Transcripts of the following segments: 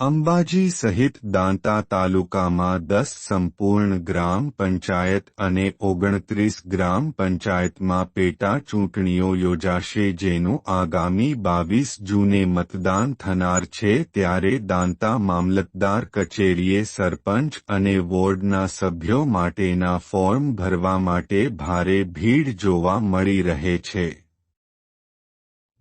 અંબાજી સહિત દાંતા તાલુકામાં દસ સંપૂર્ણ ગ્રામ પંચાયત અને ઓગણત્રીસ ગ્રામ પંચાયતમાં પેટા ચૂંટણીઓ યોજાશે જેનું આગામી બાવીસ જૂને મતદાન થનાર છે ત્યારે દાંતા મામલતદાર કચેરીએ સરપંચ અને વોર્ડના સભ્યો માટેના ફોર્મ ભરવા માટે ભારે ભીડ જોવા મળી રહે છે.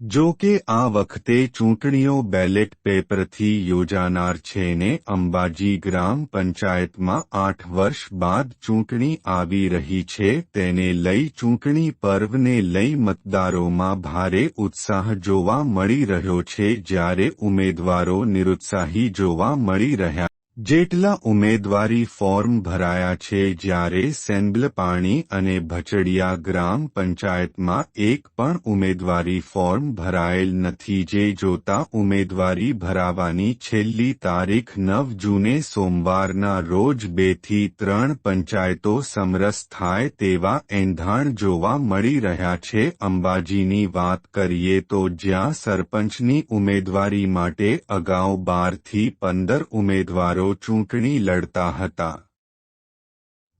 જો કે આ વખતે ચૂંટણીઓ બેલેટ પેપરથી યોજાનાર છે ને અંબાજી ગ્રામ પંચાયતમાં આઠ વર્ષ બાદ ચૂંટણી આવી રહી છે તેને લઈ ચૂંટણી પર્વને લઈ મતદારોમાં ભારે ઉત્સાહ જોવા મળી રહ્યો છે જ્યારે ઉમેદવારો નિરુત્સાહી જોવા મળી રહ્યા જેટલા ઉમેદવારી ફોર્મ ભરાયા છે જ્યારે સેન્બલ પાણી અને ભચડિયા ગ્રામ પંચાયતમાં એક પણ ઉમેદવારી ફોર્મ ભરાયેલ નથી જે જોતા ઉમેદવારી ભરાવાની છેલ્લી તારીખ નવ જૂને સોમવારના રોજ બેથી ત્રણ પંચાયતો સમરસ થાય તેવા એંધાણ જોવા મળી રહ્યા છે. અંબાજીની વાત કરીએ તો જ્યાં સરપંચની ઉમેદવારી માટે અગાઉ બારથી પંદર ઉમેદવારો ચૂંટણી લડતા હતા.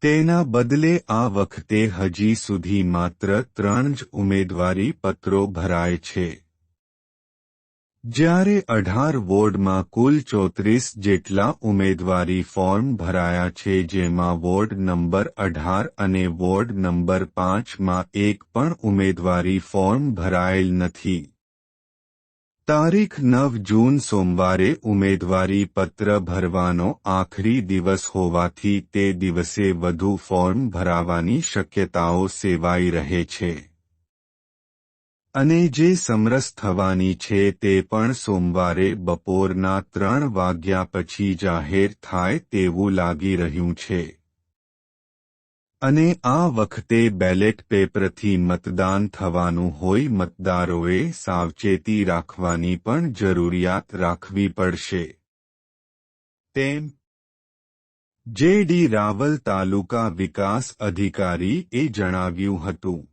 તેના બદલે આ વખતે હજી સુધી માત્ર ત્રણ જ ઉમેદવારી પત્રો ભરાય છે. જ્યારે અઢાર વોર્ડમાં કુલ ચોત્રીસ જેટલા ઉમેદવારી ફોર્મ ભરાયા છે જેમાં વોર્ડ નંબર અઢાર અને વોર્ડ નંબર પાંચમાં એક પણ ઉમેદવારી ફોર્મ ભરાયેલ નથી. તારીખ નવ જૂન સોમવારે ઉમેદવારી પત્ર ભરવાનો આખરી દિવસ હોવાથી તે દિવસે વધુ ફોર્મ ભરાવાની શક્યતાઓ સેવાઈ રહે છે. અને જે સમરસ થવાની છે તે પણ સોમવારે બપોરના ત્રણ વાગ્યા પછી જાહેર થાય તેવું લાગી રહ્યું છે. અને આ વખતે બેલેટ પેપરથી મતદાન થવાનું હોય મતદારોએ સાવચેતી રાખવાની પણ જરૂરિયાત રાખવી પડશે. તેમ, જે ડી રાવલ તાલુકા વિકાસ અધિકારી એ જણાવ્યું હતું.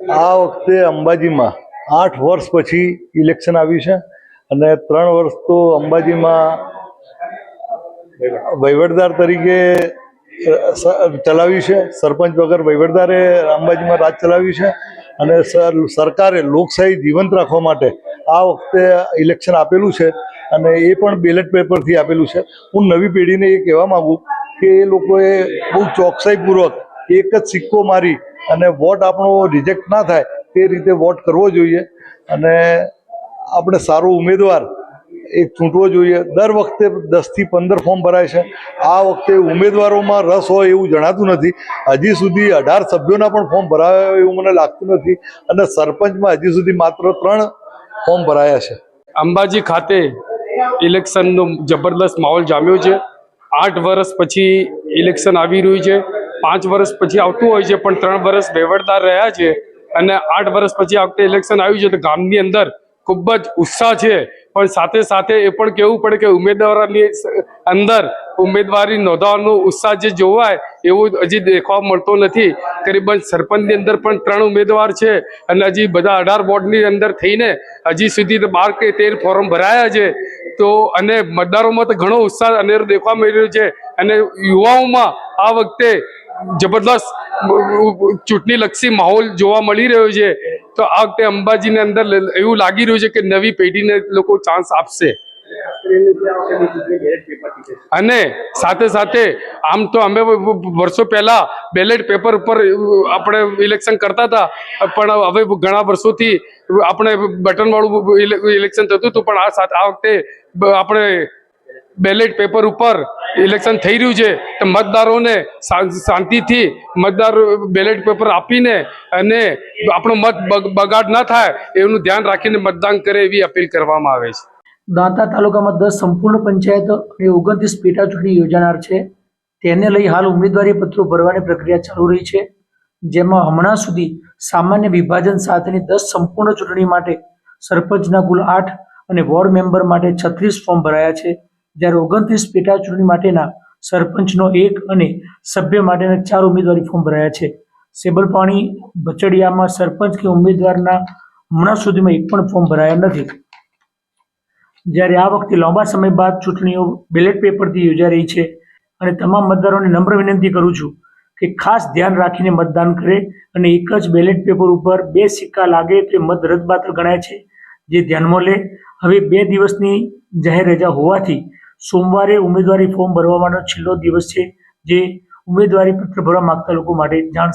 આ વખતે અંબાજીમાં આઠ વર્ષ પછી ઇલેક્શન આવ્યું છે અને ત્રણ વર્ષ તો અંબાજીમાં વહીવટદાર તરીકે ચલાવ્યું છે. સરપંચ વગર વહીવટદારે અંબાજીમાં રાજ ચલાવ્યું છે અને સર- સરકારે લોકશાહી જીવંત રાખવા માટે આ વખતે ઇલેક્શન આપેલું છે અને એ પણ બેલેટ પેપરથી આપેલું છે. હું નવી પેઢીને એ કહેવા માગું કે એ લોકોએ બહુ ચોકસાઈપૂર્વક એક જ સિક્કો મારી અને વોટ આપણો રિજેક્ટ ના થાય, તે રીતે વોટ કરવો જોઈએ. અને આપણે સારો ઉમેદવાર એ ચૂંટવો જોઈએ. દર વખતે દસથી પંદર ફોર્મ ભરાય છે. આ વખતે ઉમેદવારોમાં રસ હોય એવું જણાતું નથી. હજી સુધી અઢાર સભ્યોના પણ ફોર્મ ભરાયા એવું મને લાગતું નથી. અને સરપંચમાં હજી સુધી માત્ર ત્રણ ફોર્મ ભરાયા છે. અંબાજી ખાતે ઇલેક્શનનો જબરદસ્ત માહોલ જામ્યો છે. આઠ વર્ષ પછી ઇલેક્શન આવી રહ્યું છે. પાંચ વર્ષ પછી આવતું હોય છે, પણ ત્રણ વર્ષ વહીવટદાર રહ્યા છે અને આઠ વર્ષ પછી આ ઇલેક્શન આવ્યું છે, તો ગામની અંદર ખૂબ જ ઉત્સાહ છે. પણ સાથે સાથે એ પણ કહેવું પડે કે ઉમેદવારોની અંદર ઉમેદવારી નોંધાવાનો ઉત્સાહ જે જોવાય, એવું હજી દેખવા મળતો નથી. કરીબન સરપંચની અંદર પણ ત્રણ ઉમેદવાર છે અને હજી બધા અઢાર વોર્ડની અંદર થઈને હજી સુધી બાર કે તેર ફોર્મ ભરાયા છે. તો અને મતદારોમાં તો ઘણો ઉત્સાહ અનેરો દેખવા મળી છે અને યુવાઓમાં આ વખતે જબરદસ્ત ચૂંટણી લક્ષી માહોલ જોવા મળી રહ્યો છે. તો આ વખતે અંબાજીની અંદર એવું લાગી રહ્યું છે કે નવી પેઢીને લોકો ચાન્સ આપશે. અને સાથે સાથે આમ તો અમે વર્ષો પહેલા બેલેટ પેપર ઉપર આપણે ઇલેક્શન કરતા હતા. પણ હવે ઘણા વર્ષોથી આપણે બટન વાળું ઇલેક્શન થતું હતું. પણ આ સાથે, આ વખતે આપણે બેલેટ પેપર ઉપર ઇલેક્શન થઈ રહ્યું છે, તો મતદારોને શાંતિથી મતદાર બેલેટ પેપર આપીને અને આપણો મત બગ- બગાડ ન થાય એનું ધ્યાન રાખીને મતદાન કરે એવી અપીલ કરવામાં આવે છે. દાંતા તાલુકામાં દસ સંપૂર્ણ પંચાયત અને ઓગણત્રીસ પેટા ચૂંટણી યોજાનાર છે. તેને લઈ હાલ ઉમેદવારી પત્રો ભરવાની પ્રક્રિયા ચાલુ રહી છે, જેમાં હમણાં સુધી સામાન્ય વિભાજન સાથેની દસ સંપૂર્ણ ચૂંટણી માટે સરપંચના કુલ આઠ અને વોર્ડ મેમ્બર માટે છત્રીસ ફોર્મ ભરાયા છે. જ્યારે ઓગણત્રીસ પેટા ચૂંટણી માટેના સરપંચનો એક અને સભ્ય માટેના ચાર ઉમેદવારી ફોર્મ ભરાયા છે. સેબલપાણી બચડિયામાં સરપંચ કે ઉમેદવારના હમણાં સુધીમાં એક પણ ફોર્મ ભરાયા નથી. જ્યારે આ વખતે લાંબા સમય બાદ ચૂંટણીઓ બેલેટ પેપરથી યોજાઈ રહી છે અને તમામ મતદારોને નમ્ર વિનંતી કરું છું કે ખાસ ધ્યાન રાખીને મતદાન કરે અને એક જ બેલેટ પેપર ઉપર બે સિક્કા લાગે તે મત રદબાતલ ગણાય છે. જે ધ્યાનમાં લે, હવે બે દિવસની જાહેર રજા હોવાથી સોમવારે ઉમેદવારી ફોર્મ ભરવાનો છેલ્લો દિવસ છે, જે ઉમેદવારી પત્ર ભરવા માંગતા લોકો માટે જાણ